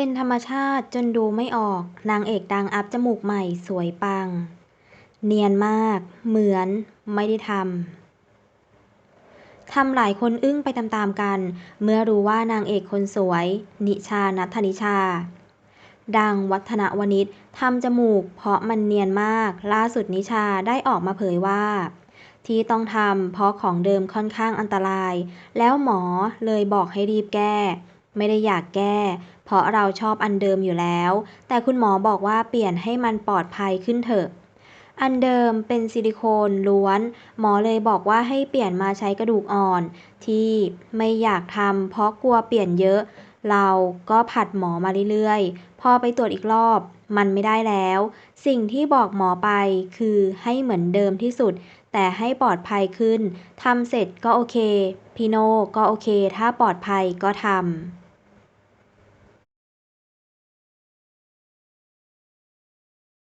เป็นธรรมชาติจนดูไม่ออก นางเอกดังอัพจมูกใหม่สวยปัง เนียนมาก เหมือน ไม่ได้ทำ ทำหลายคนอึ้งไปตามๆกัน เมื่อรู้ว่านางเอกคนสวย นิชานัทนิชา ดังวัฒนวณิชทำจมูก เพราะมันเนียนมาก ล่าสุดนิชาได้ออกมาเผยว่าที่ต้องทำเพราะของเดิมค่อนข้างอันตราย แล้วหมอเลยบอกให้รีบแก้ ไม่ได้อยากแก้ เพราะเราชอบอันเดิมอยู่แล้ว แต่คุณหมอบอกว่าเปลี่ยนให้มันปลอดภัยขึ้นเถอะ อันเดิมเป็นซิลิโคนล้วน หมอเลยบอกว่าให้เปลี่ยนมาใช้กระดูกอ่อน ที่ไม่อยากทำเพราะกลัวเปลี่ยนเยอะ เราก็ผัดหมอมาเรื่อยๆ พอไปตรวจอีกรอบมันไม่ได้แล้ว สิ่งที่บอกหมอไปคือให้เหมือนเดิมที่สุด แต่ให้ปลอดภัยขึ้นทำเสร็จก็โอเค พี่โน่ก็โอเค ถ้าปลอดภัยก็ทำ